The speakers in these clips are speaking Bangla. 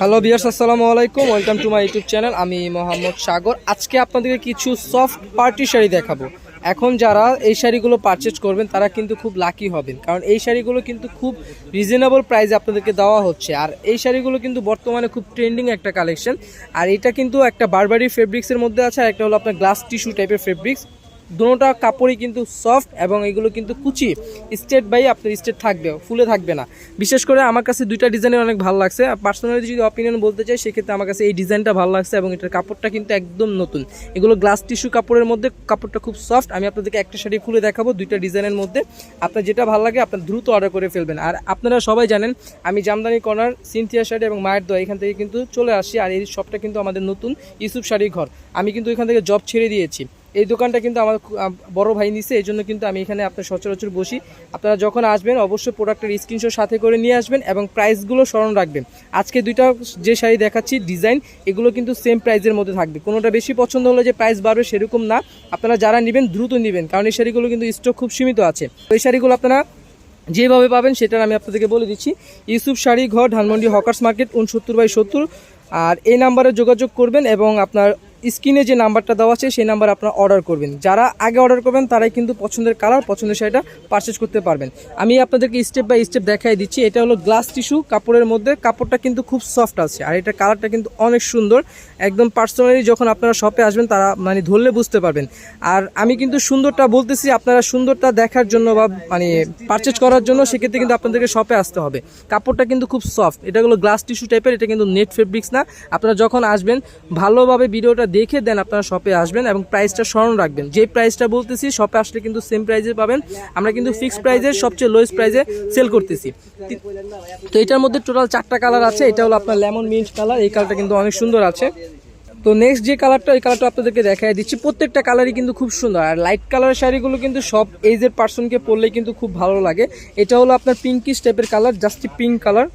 হ্যালো বিয়ার্স আসসালামু আলাইকুম। Welcome to my YouTube channel আমি মোহাম্মদ সাগর। আজকে আপনাদেরকে কিছু সফট পার্টি শাড়ি দেখাবো। এখন যারা এই শাড়িগুলো পারচেজ করবেন, তারা কিন্তু খুব লাকি হবেন। কারণ এই শাড়িগুলো কিন্তু খুব রিজনেবল প্রাইসে আপনাদেরকে দেওয়া হচ্ছে। আর এই শাড়িগুলো কিন্তু বর্তমানে খুব ট্রেন্ডিং একটা কালেকশন আর এটা কিন্তু একটা বারবারি ফেব্রিক্সের মধ্যে আছে, আর একটা হলো আপনার গ্লাস টিস্যু টাইপের ফেব্রিক্স দুটোটা কাপড়ই কিন্তু সফট এবং এগুলো কিন্তু কুচি। স্টেট বাই আপনার স্টেট থাকবে, ফুলে থাকবে না। বিশেষ করে আমার কাছে দুইটা ডিজাইনের অনেক ভালো লাগছে। পার্সোনালি যদি অপিনিয়ন বলতে চাই, সেক্ষেত্রে আমার কাছে এই ডিজাইনটা ভালো লাগছে এবং এটার কাপড়টা কিন্তু একদম নতুন। এগুলো গ্লাস টিস্যু কাপড়ের মধ্যে, কাপড়টা খুব সফট আমি আপনাদেরকে একটা শাড়ি খুলে দেখাবো দুইটা ডিজাইনের মধ্যে। আপনার যেটা ভালো লাগে, আপনার দ্রুত অর্ডার করে ফেলবেন। আর আপনারা সবাই জানেন, আমি জামদানি কর্নার, সিনথিয়া শাড়ি এবং মায়ের দোয়া, এখান থেকে কিন্তু চলে আসি। আর এই শপটা কিন্তু আমাদের নতুন ইউসুফ শাড়ি ঘর। আমি কিন্তু এখান থেকে জব ছেড়ে দিয়েছি। এই দোকানটা কিন্তু আমার বড় ভাই নিছে, এই জন্য কিন্তু আমি এখানে আপনার সচরাচর বসি। আপনারা যখন আসবেন, অবশ্যই প্রোডাক্টের স্ক্রিনশট সাথে করে নিয়ে আসবেন এবং প্রাইসগুলো স্মরণ রাখবেন। আজকে দুইটা যে শাড়ি দেখাচ্ছি ডিজাইন এগুলো কিন্তু সেম প্রাইসের মধ্যে থাকবে। কোনোটা বেশি পছন্দ হলে যে প্রাইস বাড়বে সেরকম না। আপনারা যারা নেবেন, দ্রুত নেবেন, কারণ এই শাড়িগুলো কিন্তু স্টক খুব সীমিত আছে। এই শাড়িগুলো আপনারা যেভাবে পাবেন সেটা আমি আপনাদেরকে বলে দিচ্ছি। ইউসুফ শাড়ি ঘর, ধানমন্ডি হকার্স মার্কেট উনসত্তর বাই সত্তর। আর এই নাম্বারে যোগাযোগ করবেন এবং আপনার স্ক্রিনে যে নাম্বারটা দেওয়া আছে, সেই নাম্বার আপনারা অর্ডার করবেন। যারা আগে অর্ডার করবেন, তারাই কিন্তু পছন্দের কালার পছন্দের শাড়িটা পারচেজ করতে পারবেন। আমি আপনাদেরকে স্টেপ বাই স্টেপ দেখাই দিচ্ছি, এটা হলো গ্লাস টিস্যু কাপড়ের মধ্যে। কাপড়টা কিন্তু খুব সফট আছে, আর এটা কালারটা কিন্তু অনেক সুন্দর। একদম পার্সোনালি যখন আপনারা শপে আসবেন, তারা মানে ধরলে বুঝতে পারবেন। আর আমি কিন্তু সুন্দরটা বলতেছি, আপনারা সুন্দরটা দেখার জন্য বা মানে পারচেজ করার জন্য, সেক্ষেত্রে কিন্তু আপনাদেরকে শপে আসতে হবে। কাপড়টা কিন্তু খুব সফট এটা হলো গ্লাস টিস্যু টাইপের এটা কিন্তু নেট ফেব্রিক্স না। আপনারা যখন আসবেন, ভালোভাবে ভিডিওটা দেখে দেন আপনারা শপে আসবেন এবং প্রাইসটা স্মরণ রাখবেন। যে প্রাইসটা বলতেছি শপে আসলে কিন্তু সেম প্রাইসে পাবেন। আমরা কিন্তু ফিক্সড প্রাইসে সবচেয়ে লোয়েস্ট প্রাইজে সেল করতেছি। তো এটার মধ্যে টোটাল চারটা কালার আছে। এটা হলো আপনার লেমন মিন্ট কালার এই কালারটা কিন্তু অনেক সুন্দর আছে। তো নেক্সট যে কালারটা ওই কালারটা আপনাদেরকে দেখাই দিচ্ছি। প্রত্যেকটা কালারই কিন্তু খুব সুন্দর। আর লাইট কালারের শাড়িগুলো কিন্তু সব এইজের পার্সনকে পরলে কিন্তু খুব ভালো লাগে। এটা হলো আপনার পিঙ্কিশ টাইপের কালার জাস্ট পিঙ্ক কালার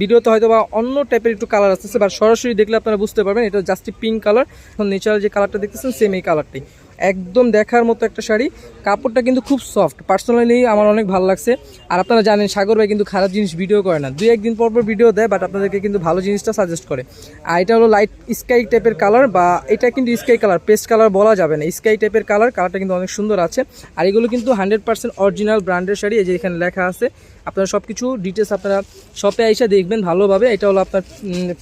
ভিডিওতে হয়তো বা অন্য টাইপের একটু কালার আসতেছে বা সরাসরি দেখলে আপনারা বুঝতে পারবেন, এটা জাস্ট পিঙ্ক কালার এখন নেচারাল যে কালারটা দেখতেছেন সেম এই কালারটাই একদম দেখার মতো একটা শাড়ি। কাপড়টা কিন্তু খুব সফট পার্সোনালি আমার অনেক ভালো লাগছে। আর আপনারা জানেন, সাগর ভাই কিন্তু খারাপ জিনিস ভিডিও করে না। দুই একদিন পর পর ভিডিও দেয় বাট আপনাদেরকে কিন্তু ভালো জিনিসটা সাজেস্ট করে। আর এটা হলো লাইট স্কাই টাইপের কালার বা এটা কিন্তু স্কাই কালার পেস্ট কালার বলা যাবে না। স্কাই টাইপের কালার কালারটা কিন্তু অনেক সুন্দর আছে। আর এগুলো কিন্তু হান্ড্রেড পার্সেন্ট অরিজিনাল ব্র্যান্ডের শাড়ি, এই যে এখানে লেখা আছে। আপনারা সব কিছু ডিটেলস আপনারা শপে আইসা দেখবেন ভালোভাবে। এটা হলো আপনার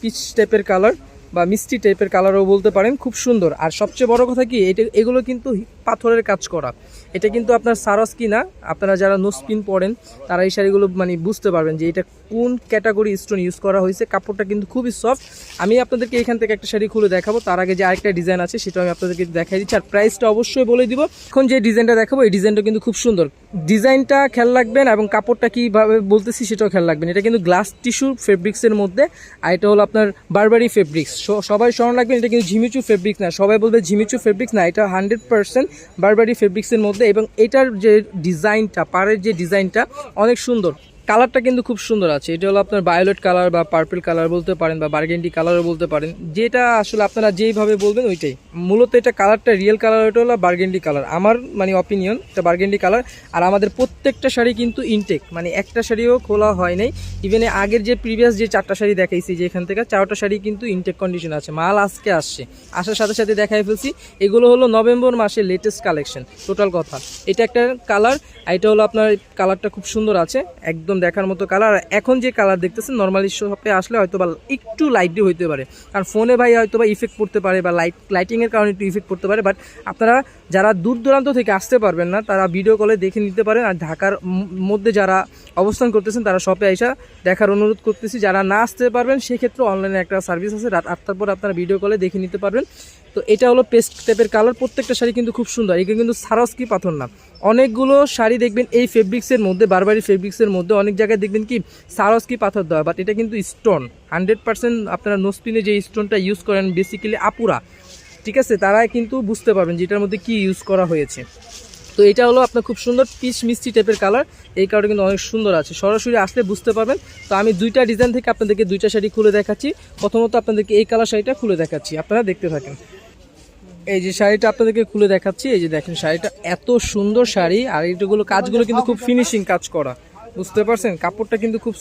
পিচ টাইপের কালার বা মিষ্টি টাইপের কালারও বলতে পারেন, খুব সুন্দর। আর সবচেয়ে বড় কথা কি, এটা এগুলো কিন্তু পাথরের কাজ করা। এটা কিন্তু আপনার সারস কিনা, আপনারা যারা নোসপিন পড়েন, তারা এই শাড়িগুলো মানে বুঝতে পারবেন যে এটা কোন ক্যাটাগরি স্টোন ইউজ করা হয়েছে, কাপড়টা কিন্তু খুবই সফট আমি আপনাদেরকে এখান থেকে একটা শাড়ি খুলে দেখাবো, তার আগে যে আরেকটা ডিজাইন আছে সেটা আমি আপনাদেরকে দেখাই দিচ্ছি। আর প্রাইসটা অবশ্যই বলে দিব। এখন যে ডিজাইনটা দেখাবো, এই ডিজাইনটা কিন্তু খুব সুন্দর। ডিজাইনটা খেয়াল রাখবেন এবং কাপড়টা কীভাবে বলতেছি, সেটাও খেয়াল রাখবেন। এটা কিন্তু গ্লাস টিস্যু ফেব্রিক্সের মধ্যে, আর এটা হলো আপনার বারবারি ফেব্রিক্স সবাই স্মরণ রাখবেন, এটা কিন্তু ঝিমিচু ফেব্রিক্স না। সবাই বলবে ঝিমিচু ফেব্রিক্স না, এটা হান্ড্রেড পার্সেন্ট বারবারি ফেব্রিক্সের মধ্যে। এবং এটার যে ডিজাইনটা পাড়ের যে ডিজাইনটা অনেক সুন্দর। কালারটা কিন্তু খুব সুন্দর আছে। এটা হলো আপনার বায়োলেট কালার বা পার্পল কালার বলতে পারেন বা বার্গেন্ডি কালারও বলতে পারেন। যেটা আসলে আপনারা যেইভাবে বলবেন ওইটাই। মূলত এটা কালারটা রিয়েল কালার ওটা হলো বার্গেন্ডি কালার আমার মানে অপিনিয়ন এটা বার্গেন্ডি কালার আর আমাদের প্রত্যেকটা শাড়ি কিন্তু ইনটেক মানে একটা শাড়িও খোলা হয় নাই। ইভেন আগের যে প্রিভিয়াস যে চারটা শাড়ি দেখাইছি যে এখান থেকে, চারটা শাড়ি কিন্তু ইনটেক কন্ডিশন আছে। মাল আজকে আসছে। আসার সাথে সাথে দেখাই ফেলছি। এগুলো হলো নভেম্বর মাসের লেটেস্ট কালেকশন টোটাল কথা। এটা একটা কালার এটা হলো আপনার কালারটা খুব সুন্দর আছে। একদম দেখার মতো কালার এখন যে কালার দেখতেছেন নর্মালি শপে আসলে হয়তো বা একটু লাইটই হইতে পারে। কারণ ফোনে ভাই হয়তো বা ইফেক্ট পড়তে পারে বা লাইট লাইটিংয়ের কারণে একটু ইফেক্ট পড়তে পারে। বাট আপনারা যারা দূর দূরান্ত থেকে আসতে পারবেন না, তারা ভিডিও কলে দেখে নিতে পারেন। আর ঢাকার মধ্যে যারা অবস্থান করতেছেন, তারা শপে আইসা দেখার অনুরোধ করতেছি। যারা না আসতে পারবেন, সেক্ষেত্রে অনলাইনে একটা সার্ভিস আছে। রাত আটটার পর আপনারা ভিডিও কলে দেখে নিতে পারবেন। তো এটা হলো পেস্ট টাইপের কালার প্রত্যেকটা শাড়ি কিন্তু খুব সুন্দর। এগুলো কিন্তু সারস কি পাথর না। অনেকগুলো শাড়ি দেখবেন এই ফেব্রিক্সের মধ্যে, বারবারি ফেব্রিক্সের মধ্যে, অনেক জায়গায় দেখবেন কি সারস্কি পাথর দেওয়া বাট এটা কিন্তু স্টোন হান্ড্রেড পার্সেন্ট আপনারা নোসপিনে যে স্টোনটা ইউজ করেন বেসিক্যালি আপুরা। ঠিক আছে? তারা কিন্তু বুঝতে পারবেন যে এটার মধ্যে কি ইউজ করা হয়েছে। তো এটা হলো আপনার খুব সুন্দর পিচ মিষ্টি টাইপের কালার এই কালারটা কিন্তু অনেক সুন্দর আছে। সরাসরি আসলে বুঝতে পারবেন। তো আমি দুইটা ডিজাইন থেকে আপনাদেরকে দুইটা শাড়ি খুলে দেখাচ্ছি। প্রথমত আপনাদেরকে এই কালার শাড়িটা খুলে দেখাচ্ছি। আপনারা দেখতে থাকেন। এই যে শাড়িটা আপনাদেরকে খুলে দেখাচ্ছি, এই যে দেখেন শাড়িটা এত সুন্দর শাড়ি, আর এইগুলো কাজগুলো কিন্তু খুব ফিনিশিং কাজ করা। বুঝতে পারছেন? কাপড়টা কিন্তু খুব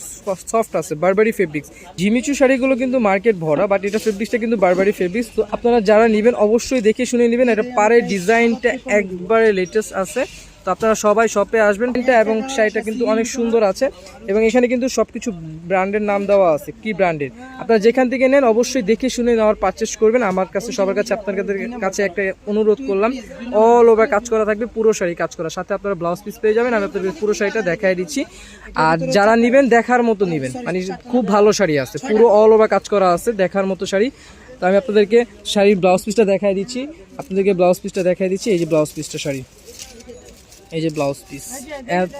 সফট আছে বারবারি ফেব্রিক্স ঝিমিচু শাড়িগুলো কিন্তু মার্কেট ভরা বাট এটা ফেব্রিক্সটা কিন্তু বারবারি ফেব্রিক্স তো আপনারা যারা নেবেন, অবশ্যই দেখে শুনে নেবেন, এটা পাড়ের ডিজাইনটা একবারে লেটেস্ট আছে। তো আপনারা সবাই শপে আসবেন এটা এবং শাড়িটা কিন্তু অনেক সুন্দর আছে। এবং এখানে কিন্তু সব কিছু ব্র্যান্ডের নাম দেওয়া আছে, কি ব্র্যান্ডের আপনারা যেখান থেকে নেন, অবশ্যই দেখে শুনে নেওয়ার পারচেস করবেন। আমার কাছে, সবার কাছে আপনার কাছে একটা অনুরোধ করলাম অল ওভার কাজ করা থাকবে, পুরো শাড়ি কাজ করা সাথে আপনারা ব্লাউজ পিস পেয়ে যাবেন, আমি আপনাদের পুরো শাড়িটা দেখাই দিচ্ছি। আর যারা নেবেন, দেখার মতো নেবেন। মানে খুব ভালো শাড়ি আছে, পুরো অল ওভার কাজ করা আছে, দেখার মতো শাড়ি। তো আমি আপনাদেরকে শাড়ির ব্লাউজ পিসটা দেখাই দিচ্ছি, আপনাদেরকে ব্লাউজ পিসটা দেখাই দিচ্ছি, এই যে ব্লাউজ পিসটা শাড়ি। এই যে ব্লাউজ পিস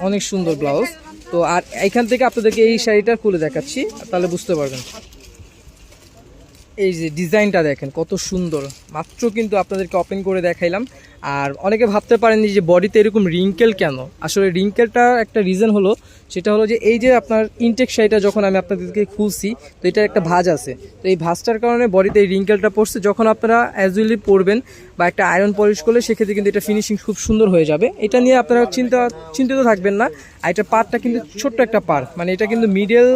অনেক সুন্দর ব্লাউজ তো আর এখান থেকে আপনাদেরকে এই শাড়িটা খুলে দেখাচ্ছি তাহলে বুঝতে পারবেন। এই যে ডিজাইনটা দেখেন কত সুন্দর। মাত্র কিন্তু আপনাদেরকে ওপেন করে দেখাইলাম। আর অনেকে ভাবতে পারেন যে বডিতে এরকম রিঙ্কেল কেন? আসলে রিঙ্কেলটা একটা রিজন হলো, সেটা হলো যে এই যে আপনার ইনটেক শাড়িটা যখন আমি আপনাদেরকে খুলছি, তো এটা একটা ভাঁজ আছে। তো এই ভাঁজটার কারণে বডিতে এই রিঙ্কেলটা পড়ছে। যখন আপনারা অ্যাজুয়ালি পরবেন বা একটা আয়রন পলিশ করলে, সেক্ষেত্রে কিন্তু এটা ফিনিশিং খুব সুন্দর হয়ে যাবে। এটা নিয়ে আপনারা চিন্তা, চিন্তিত থাকবেন না। আর এটা পারটা কিন্তু ছোট্ট একটা পার মানে এটা কিন্তু মিডল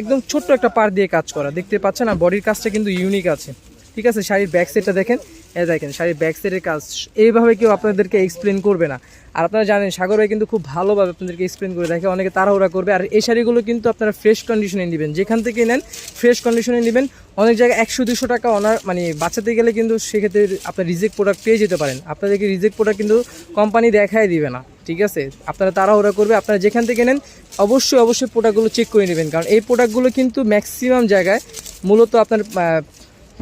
একদম ছোট্ট একটা পার দিয়ে কাজ করা। দেখতে পাচ্ছেন, আর বডির কাজটা কিন্তু ইউনিক আছে। ঠিক আছে, শাড়ির ব্যাক সাইডটা দেখেন। এ দেখেন, শাড়ির ব্যাক কাজ। এইভাবে কেউ আপনাদেরকে এক্সপ্লেন করবে না। আর আপনারা জানেন, সাগর কিন্তু খুব ভালোভাবে আপনাদেরকে এক্সপ্লেন করে দেখে, অনেকে তাড়াহুড়া করবে। আর এই শাড়িগুলো কিন্তু আপনারা ফ্রেশ কন্ডিশনে নেবেন। যেখান থেকে নেন ফ্রেশ কন্ডিশনে নেবেন। অনেক জায়গায় একশো, দুশো টাকা অনার মানে বাঁচাতে গেলে কিন্তু সেক্ষেত্রে আপনার রিজেক্ট প্রোডাক্ট পেয়ে যেতে পারেন। আপনাদেরকে রিজেক্ট প্রোডাক্ট কিন্তু কোম্পানি দেখাই দিবে না। ঠিক আছে? আপনারা তাড়াহুড়া করবে। আপনারা যেখান থেকে নেন, অবশ্যই অবশ্যই প্রোডাক্টগুলো চেক করে নেবেন। কারণ এই প্রোডাক্টগুলো কিন্তু ম্যাক্সিমাম জায়গায় মূলত আপনার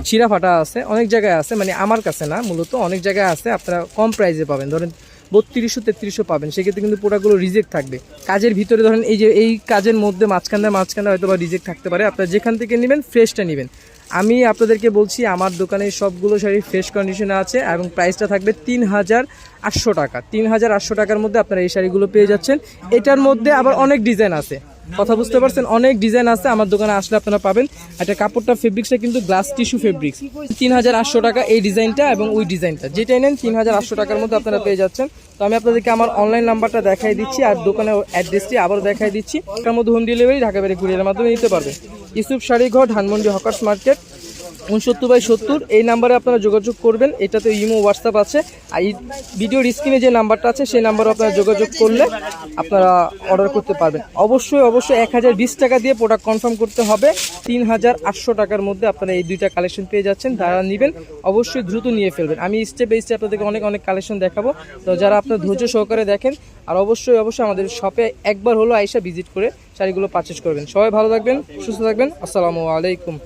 ছিঁড়া ফাটা আছে, অনেক জায়গায় আছে মানে আমার কাছে না, মূলত অনেক জায়গায় আছে, আপনারা কম প্রাইসে পাবেন। ধরেন বত্রিশশো, তেত্রিশশো পাবেন, সেক্ষেত্রে কিন্তু প্রোডাক্টগুলো রিজেক্ট থাকবে। কাজের ভিতরে ধরেন এই যে, এই কাজের মধ্যে মাঝখানে মাঝখানে হয়তো বা রিজেক্ট থাকতে পারে। আপনারা যেখান থেকে নেবেন ফ্রেশটা নেবেন। আমি আপনাদেরকে বলছি, আমার দোকানে সবগুলো শাড়ি ফ্রেশ কন্ডিশনে আছে এবং প্রাইসটা থাকবে তিন হাজার আটশো টাকা। তিন হাজার আটশো টাকার মধ্যে আপনারা এই শাড়িগুলো পেয়ে যাচ্ছেন। এটার মধ্যে আবার অনেক ডিজাইন আছে। কথা বুঝতে পারছেন? অনেক ডিজাইন আছে, আমার দোকানে আসলে আপনারা পাবেন। এটা কাপড়টা ফেব্রিক্সটা কিন্তু গ্লাস টিস্যু ফেব্রিক্স তিন হাজার আটশো টাকা এই ডিজাইনটা এবং ওই ডিজাইনটা যেটাই নেন, তিন হাজার আটশো টাকার মধ্যে আপনারা পেয়ে যাচ্ছেন। তো আমি আপনাদেরকে আমার অনলাইন নাম্বারটা দেখাই দিচ্ছি আর দোকানের অ্যাড্রেসটি আবার দেখাই দিচ্ছি। তার মধ্যে হোম ডেলিভারি ঢাকা বেড়ে কুরিয়ারের মাধ্যমে নিতে পারবে ইসুফ শাড়িঘর, ধানমন্ডি হকার্স মার্কেট। উনসত্তর বাই সত্তর, এই নাম্বারে আপনারা যোগাযোগ করবেন। এটাতে ইমো হোয়াটসঅ্যাপ আছে। আর এই ভিডিওর স্ক্রিনে যে নাম্বারটা আছে, সেই নাম্বারে আপনারা যোগাযোগ করলে আপনারা অর্ডার করতে পারবেন। অবশ্যই অবশ্যই এক হাজার বিশ টাকা দিয়ে প্রোডাক্ট কনফার্ম করতে হবে। তিন হাজার আটশো টাকার মধ্যে আপনারা এই দুইটা কালেকশন পেয়ে যাচ্ছেন। যারা নেবেন, অবশ্যই দ্রুত নিয়ে ফেলবেন। আমি স্টেপ বাই স্টেপ আপনাদেরকে অনেক অনেক কালেকশন দেখাবো। তো যারা আপনার ধৈর্য সহকারে দেখেন, আর অবশ্যই অবশ্যই আমাদের শপে একবার হলো আইসা ভিজিট করে শাড়িগুলো পারচেস করবেন। সবাই ভালো থাকবেন, সুস্থ থাকবেন। আসসালামু আলাইকুম।